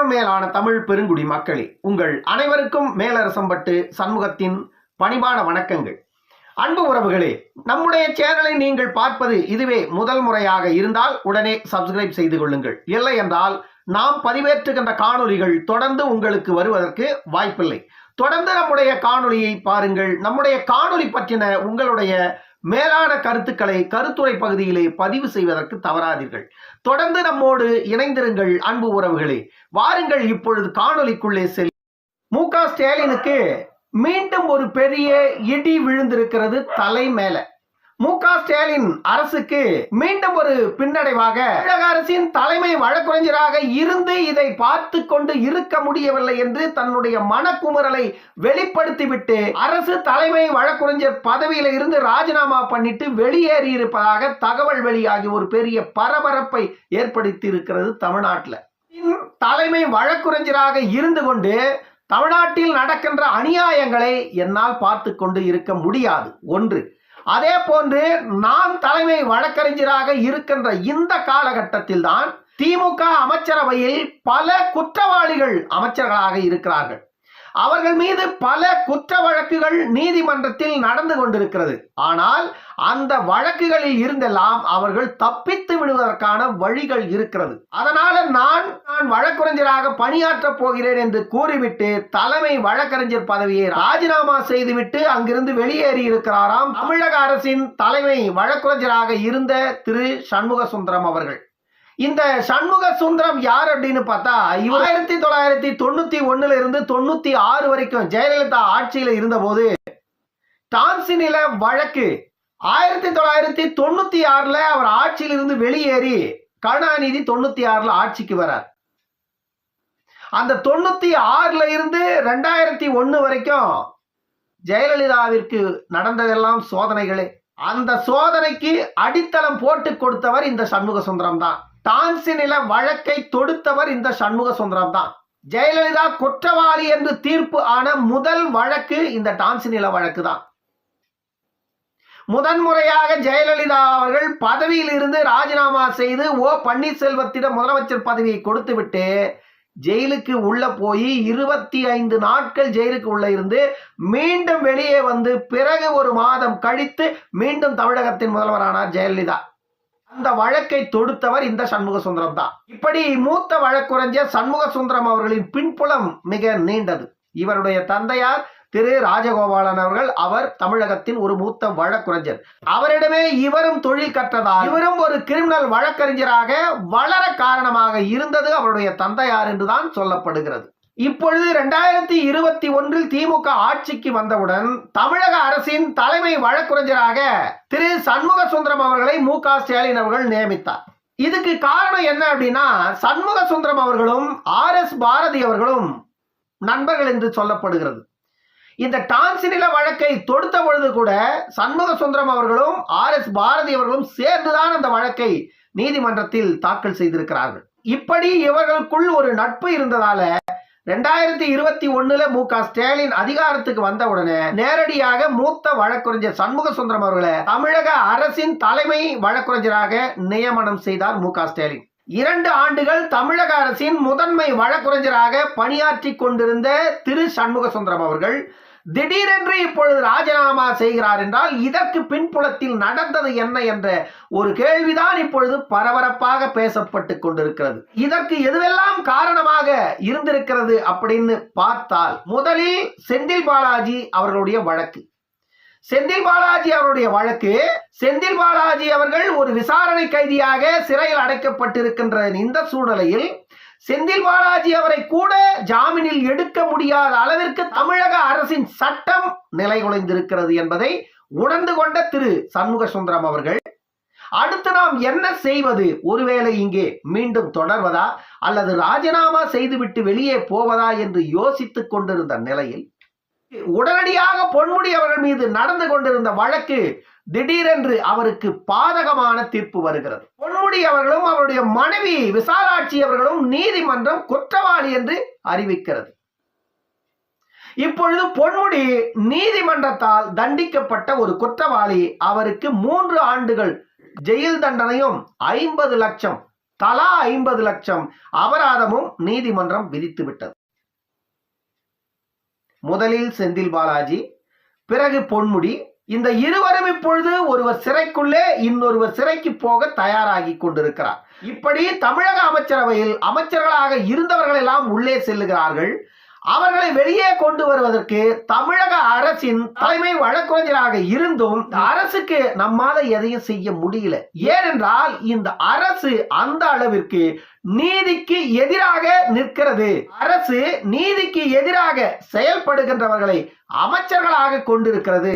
உயிரினும் மேலான தமிழ் பெருங்குடி மக்களே உங்கள் அனைவருக்கும் மேலரசம்பட்டு சண்முகத்தின் பணிவான வணக்கங்கள். அன்பு உறவுகளே நம்முடைய சேனலை நீங்கள் பார்ப்பது இதுவே முதல் முறையாக இருந்தால் உடனே சப்ஸ்கிரைப் செய்து கொள்ளுங்கள். இல்லை என்றால் நாம் பதிவேற்றுகின்ற காணொலிகள் தொடர்ந்து உங்களுக்கு வருவதற்கு வாய்ப்பில்லை. தொடர்ந்து நம்முடைய காணொலியை பாருங்கள். நம்முடைய காணொலி பற்றின உங்களுடைய மேலான கருத்துக்களை கருத்துரை பகுதியிலே பதிவு செய்வதற்கு தவறாதீர்கள். தொடர்ந்து நம்மோடு இணைந்திருங்கள் அன்பு உறவுகளே. வாருங்கள் இப்பொழுது காணொளிக்குள்ளே செல். மு க ஸ்டாலினுக்கு மீண்டும் ஒரு பெரிய இடி விழுந்திருக்கிறது தலை மேல. மு க ஸ்டாலின் அரசுக்கு மீண்டும் ஒரு பின்னடைவாக தமிழக அரசின் தலைமை வழக்கறிஞராக இருந்து இதை பார்த்து கொண்டு இருக்க முடியவில்லை என்று தன்னுடைய மனக்குமுறலை வெளிப்படுத்திவிட்டு அரசு தலைமை வழக்கறிஞர் பதவியில இருந்து ராஜினாமா பண்ணிட்டு வெளியேறி இருப்பதாக தகவல் வெளியாகி ஒரு பெரிய பரபரப்பை ஏற்படுத்தி இருக்கிறது தமிழ்நாட்டில் தலைமை வழக்குரைஞராக இருந்து கொண்டு தமிழ்நாட்டில் நடக்கின்ற அநியாயங்களை என்னால் பார்த்து கொண்டு இருக்க முடியாது. ஒன்று அதே போன்று நான் தலைமை வழக்கறிஞராக இருக்கின்ற இந்த காலகட்டத்தில் தான் திமுக அமைச்சரவையில் பல குற்றவாளிகள் அமைச்சர்களாக இருக்கிறார்கள். அவர்கள் மீது பல குற்ற வழக்குகள் நீதிமன்றத்தில் நடந்து கொண்டிருக்கிறது. ஆனால் அந்த வழக்குகளில் இருந்தெல்லாம் அவர்கள் தப்பித்து விடுவதற்கான வழிகள் இருக்கிறது. அதனால நான் நான் வழக்கறிஞராக பணியாற்றப் போகிறேன் என்று கூறிவிட்டு தலைமை வழக்கறிஞர் பதவியை ராஜினாமா செய்துவிட்டு அங்கிருந்து வெளியேறி இருக்கிறாராம் தமிழக அரசின் தலைமை வழக்கறிஞராக இருந்த திரு சண்முக சுந்தரம் அவர்கள். இந்த சண்முக சுந்தரம் யார் அப்படின்னு பார்த்தா இவர் ஆயிரத்தி தொள்ளாயிரத்தி தொண்ணூத்தி ஒண்ணுல இருந்து தொண்ணூத்தி ஆறு வரைக்கும் ஜெயலலிதா ஆட்சியில இருந்தபோது டான்சினில வழக்கு. ஆயிரத்தி தொள்ளாயிரத்தி தொண்ணூத்தி ஆறுல அவர் ஆட்சியிலிருந்து வெளியேறி கருணாநிதி தொண்ணூத்தி ஆறுல ஆட்சிக்கு வரார். அந்த தொண்ணூத்தி ஆறுல இருந்து ரெண்டாயிரத்தி ஒன்னு வரைக்கும் ஜெயலலிதாவிற்கு நடந்ததெல்லாம் சோதனைகளே. அந்த சோதனைக்கு அடித்தளம் போட்டு கொடுத்தவர் இந்த சண்முக சுந்தரம் தான். டான்சினில வழக்கை தொடுத்தவர் இந்த சண்முக சுந்தரம் தான். ஜெயலலிதா குற்றவாளி என்று தீர்ப்பு ஆன முதல் வழக்கு இந்த டான்சினில வழக்கு தான். முதன்முறையாக ஜெயலலிதா அவர்கள் பதவியில் இருந்து ராஜினாமா செய்து ஓ பன்னீர்செல்வத்திடம் முதலமைச்சர் பதவியை கொடுத்துவிட்டு ஜெயிலுக்கு உள்ள போய் இருபத்தி ஐந்து நாட்கள் ஜெயிலுக்கு உள்ள இருந்து மீண்டும் வெளியே வந்து பிறகு ஒரு மாதம் கழித்து மீண்டும் தமிழகத்தின் முதல்வரானார் ஜெயலலிதா. அந்த வழக்கை தொடுத்தவர் இந்த சண்முக சுந்தரம் தான். இப்படி மூத்த வழக்குரைஞர் சண்முக சுந்தரம் அவர்களின் பின்புலம் மிக நீண்டது. இவருடைய தந்தையார் திரு ராஜகோபாலன் அவர்கள் அவர் தமிழகத்தின் ஒரு மூத்த வழக்குரைஞர். அவரிடமே இவரும் தொழில் கற்றதால் இவரும் ஒரு கிரிமினல் வழக்கறிஞராக வளர காரணமாக இருந்தது அவருடைய தந்தையார் என்றுதான் சொல்லப்படுகிறது. இப்பொழுது ரெண்டாயிரத்தி இருபத்தி ஒன்றில் திமுக ஆட்சிக்கு வந்தவுடன் தமிழக அரசின் தலைமை வழக்குரைஞராக திரு சண்முக சுந்தரம் அவர்களை மு க ஸ்டாலின் அவர்கள் நியமித்தார். இதுக்கு காரணம் என்ன அப்படின்னா சண்முக சுந்தரம் அவர்களும் ஆர் எஸ் பாரதி அவர்களும் நண்பர்கள் என்று சொல்லப்படுகிறது. இந்த டான்சினில வழக்கை தொடுத்த பொழுது கூட சண்முக சுந்தரம் அவர்களும் ஆர் எஸ் பாரதி அவர்களும் சேர்ந்துதான் அந்த வழக்கை நீதிமன்றத்தில் தாக்கல் செய்திருக்கிறார்கள். இப்படி இவர்களுக்குள் ஒரு நட்பு இருந்ததால ரெண்டாயிரத்தி இருபத்தி ஒண்ணுல மு க ஸ்டாலின் அதிகாரத்துக்கு வந்த உடனே நேரடியாக மூத்த வழக்கறிஞர் சண்முக சுந்தரம் அவர்களை தமிழக அரசின் தலைமை வழக்கறிஞராக நியமனம் செய்தார் மு க ஸ்டாலின். இரண்டு ஆண்டுகள் தமிழக அரசின் முதன்மை வழக்கறிஞராக பணியாற்றி கொண்டிருந்த திரு சண்முக சுந்தரம் அவர்கள் திடீரென்று இப்பொழுது ராஜினாமா செய்கிறார் என்றால் இதற்கு பின்புலத்தில் நடந்தது என்ன என்ற ஒரு கேள்விதான் இப்பொழுது பரபரப்பாக பேசப்பட்டு கொண்டிருக்கிறது. இதற்கு எதுவெல்லாம் காரணமாக இருந்திருக்கிறது அப்படின்னு பார்த்தால் முதலில் செந்தில் பாலாஜி அவர்களுடைய வழக்கு. செந்தில் பாலாஜி அவருடைய வழக்கு செந்தில் பாலாஜி அவர்கள் ஒரு விசாரணை கைதியாக சிறையில் அடைக்கப்பட்டிருக்கின்ற இந்த சூழ்நிலையில் செந்தில் பாலாஜி அவரை கூட ஜாமீனில் எடுக்க முடியாத அளவிற்கு தமிழக அரசின் சட்டம் நிலைகுலைந்திருக்கிறது என்பதை உணர்ந்து கொண்ட திரு சண்முக சுந்தரம் அவர்கள் அடுத்து நாம் என்ன செய்வது? ஒருவேளை இங்கே மீண்டும் தொடர்வதா? அல்லது ராஜினாமா செய்துவிட்டு வெளியே போவதா என்று யோசித்துக் கொண்டிருந்த நிலையில் உடனடியாக பொன்முடி அவர்கள் மீது நடந்து கொண்டிருந்த வழக்கு திடீரென்று அவருக்கு பாதகமான தீர்ப்பு வருகிறது. பொன்முடி அவர்களும் அவருடைய மனைவி விசாலாட்சி அவர்களும் நீதிமன்றம் குற்றவாளி என்று அறிவிக்கிறது. இப்பொழுது பொன்முடி நீதிமன்றத்தால் தண்டிக்கப்பட்ட ஒரு குற்றவாளி அவருக்கு மூன்று ஆண்டுகள் ஜெயில் தண்டனையும் ஐம்பது லட்சம் தலா ஐம்பது லட்சம் அபராதமும் நீதிமன்றம் விதித்து விட்டது முதலில் செந்தில் பாலாஜி பிறகு பொன்முடி இந்த இருவரும் இப்பொழுது ஒருவர் சிறைக்குள்ளே இன்னொருவர் சிறைக்கு போக தயாராகி கொண்டிருக்கிறார். இப்படி தமிழக அமைச்சரவையில் அமைச்சர்களாக இருந்தவர்கள் எல்லாம் உள்ளே செல்லுகிறார்கள். அவர்களை வெளியே கொண்டு வருவதற்கு தமிழக அரசின் தலைமை வழக்கறிஞராக இருந்தும் அரசுக்கு நம்மால எதையும் செய்ய முடியல. ஏனென்றால் இந்த அரசு அந்த அளவிற்கு நீதிக்கு எதிராக நிற்கிறது. அரசு நீதிக்கு எதிராக செயல்படுகின்றவர்களை அமைச்சர்களாக கொண்டிருக்கிறது.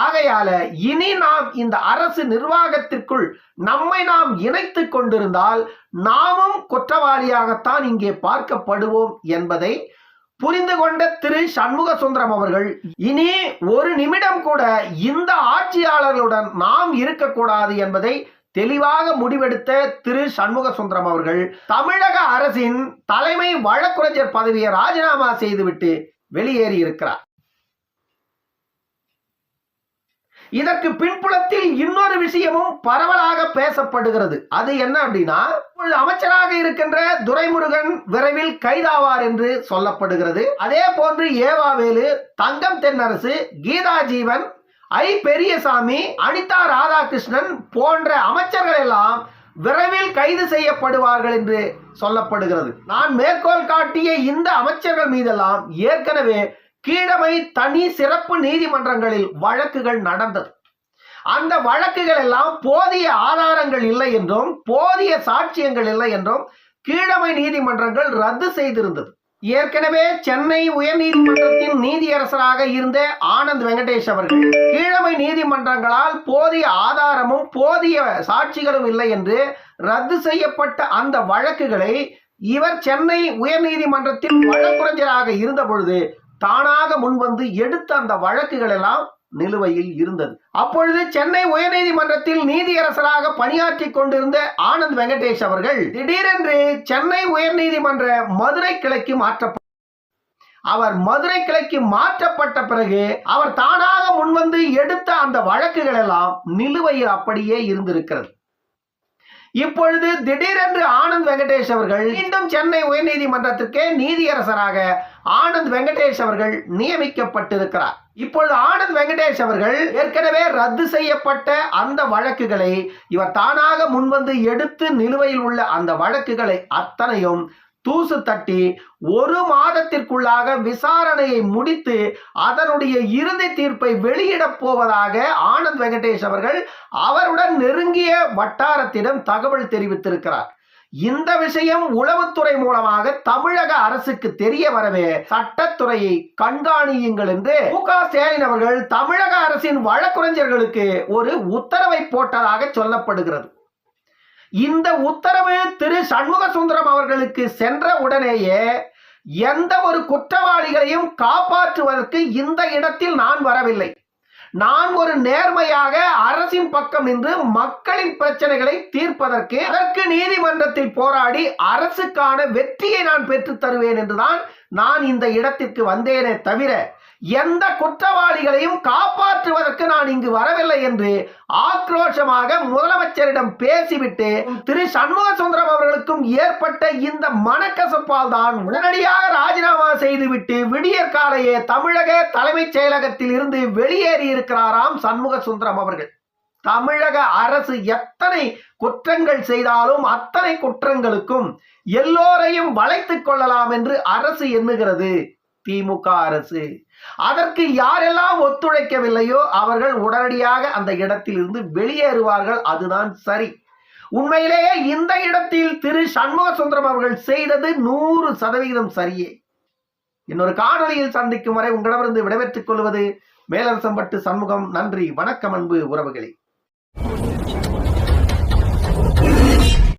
ஆகையால இனி நாம் இந்த அரசு நிர்வாகத்திற்குள் நம்மை நாம் இணைத்து கொண்டிருந்தால் நாமும் குற்றவாளியாகத்தான் இங்கே பார்க்கப்படுவோம் என்பதை புரிந்து கொண்ட திரு சண்முக சுந்தரம் அவர்கள் இனி ஒரு நிமிடம் கூட இந்த ஆட்சியாளர்களுடன் நாம் இருக்கக்கூடாது என்பதை தெளிவாக முடிவெடுத்த திரு சண்முக சுந்தரம் அவர்கள் தமிழக அரசின் தலைமை வழக்குரைஞர் பதவியை ராஜினாமா செய்துவிட்டு வெளியேறி இருக்கிறார். இதற்கு பின்புலத்தில் இன்னொரு விஷயமும் பரவலாக பேசப்படுகிறது. அது என்ன அப்படின்னா அமைச்சராக இருக்கின்ற துரைமுருகன் விரைவில் கைதாவார் என்று சொல்லப்படுகிறது. அதே போன்று ஏவாவேலு தங்கம் தென்னரசு கீதா ஜீவன் ஐ பெரியசாமி அனிதா ராதாகிருஷ்ணன் போன்ற அமைச்சர்கள் எல்லாம் விரைவில் கைது செய்யப்படுவார்கள் என்று சொல்லப்படுகிறது. நான் மேற்கோள் காட்டிய இந்த அமைச்சர்கள் மீதெல்லாம் ஏற்கனவே கீழமை தனி சிறப்பு நீதிமன்றங்களில் வழக்குகள் நடந்தது. அந்த வழக்குகள் எல்லாம் போதிய ஆதாரங்கள் இல்லை என்றும் போதிய சாட்சியங்கள் இல்லை என்றும் கீழமை நீதிமன்றங்கள் ரத்து செய்திருந்தது. ஏற்கனவே சென்னை உயர்நீதிமன்றத்தின் நீதியரசராக இருந்த ஆனந்த் வெங்கடேஷ் அவர்கள் கீழமை நீதிமன்றங்களால் போதிய ஆதாரமும் போதிய சாட்சிகளும் இல்லை என்று ரத்து செய்யப்பட்ட அந்த வழக்குகளை இவர் சென்னை உயர்நீதிமன்றத்தில் வழக்குரைஞராக இருந்த பொழுது தானாக முன்வந்து எடுத்த அந்த வழக்குகள் எல்லாம் நிலுவையில் இருந்தது. அப்பொழுது சென்னை உயர்நீதிமன்றத்தில் நீதியரசராக பணியாற்றி கொண்டிருந்த ஆனந்த் வெங்கடேஷ் அவர்கள் திடீரென்று சென்னை உயர்நீதிமன்ற மதுரை கிளைக்கு மாற்றப்பட்டார் அவர் மதுரை கிளைக்கு மாற்றப்பட்ட பிறகு அவர் தானாக முன்வந்து எடுத்த அந்த வழக்குகள் எல்லாம் நிலுவையில் அப்படியே இருந்திருக்கிறது. இப்பொழுது திடீரென்று ஆனந்த் வெங்கடேஷ் அவர்கள் மீண்டும் சென்னை உயர்நீதிமன்றத்திற்கே நீதியரசராக ஆனந்த் வெங்கடேஷ் அவர்கள் நியமிக்கப்பட்டிருக்கிறார். இப்பொழுது ஆனந்த் வெங்கடேஷ் அவர்கள் ஏற்கனவே ரத்து செய்யப்பட்ட அந்த வழக்குகளை இவர் தானாக முன்வந்து எடுத்து நிலுவையில் உள்ள அந்த வழக்குகளை அத்தனையும் தூசு தட்டி ஒரு மாதத்திற்குள்ளாக விசாரணையை முடித்து அதனுடைய இறுதி தீர்ப்பை வெளியிடப் போவதாக ஆனந்த் வெங்கடேஷ் அவர்கள் அவருடன் நெருங்கிய வட்டாரத்திடம் தகவல் தெரிவித்திருக்கிறார். இந்த விஷயம் உளவுத்துறை மூலமாக தமிழக அரசுக்கு தெரிய வரவே சட்டத்துறையை கண்காணியுங்கள் என்று மு க ஸ்டாலின் அவர்கள் தமிழக அரசின் வழக்குரைஞர்களுக்கு ஒரு உத்தரவை போட்டதாக சொல்லப்படுகிறது. இந்த உத்தரவு திரு சண்முக சுந்தரம் அவர்களுக்கு சென்ற உடனேயே எந்த ஒரு குற்றவாளிகளையும் காப்பாற்றுவதற்கு இந்த இடத்தில் நான் வரவில்லை. நான் ஒரு நேர்மையாக அரசின் பக்கம் நின்று மக்களின் பிரச்சனைகளை தீர்ப்பதற்கு அதற்கு நீதிமன்றத்தில் போராடி அரசுக்கான வெற்றியை நான் பெற்றுத் தருவேன் என்றுதான் நான் இந்த இடத்திற்கு வந்தேனே தவிர எந்த குற்றவாளிகளையும் காப்பாற்றுவதற்கு நான் இங்கு வரவில்லை என்று ஆக்ரோஷமாக முதலமைச்சரிடம் பேசிவிட்டு திரு சண்முக சுந்தரம் அவர்களுக்கும் ஏற்பட்ட இந்த மனக்கசப்பால் தான் உடனடியாக ராஜினாமா செய்துவிட்டு விடியற் காலையே தமிழக தலைமைச் செயலகத்தில் இருந்து வெளியேறி இருக்கிறாராம் சண்முக சுந்தரம் அவர்கள். தமிழக அரசு எத்தனை குற்றங்கள் செய்தாலும் அத்தனை குற்றங்களுக்கும் எல்லோரையும் வளைத்துக் கொள்ளலாம் என்று அரசு எண்ணுகிறது. திமுக அரசு. அதற்கு யாரெல்லாம் ஒத்துழைக்கவில்லையோ அவர்கள் உடனடியாக அந்த இடத்தில் இருந்து வெளியேறுவார்கள். அதுதான் சரி. உண்மையிலேயே இந்த இடத்தில் திரு சண்முக சுந்தரம் அவர்கள் செய்தது நூறு சதவிகிதம் சரியே. இன்னொரு காணொலியில் சந்திக்கும் வரை உங்களிடமிருந்து விடைபெற்றுக் கொள்வது மேலரசம்பட்டு சண்முகம். நன்றி வணக்கம் அன்பு உறவுகளே.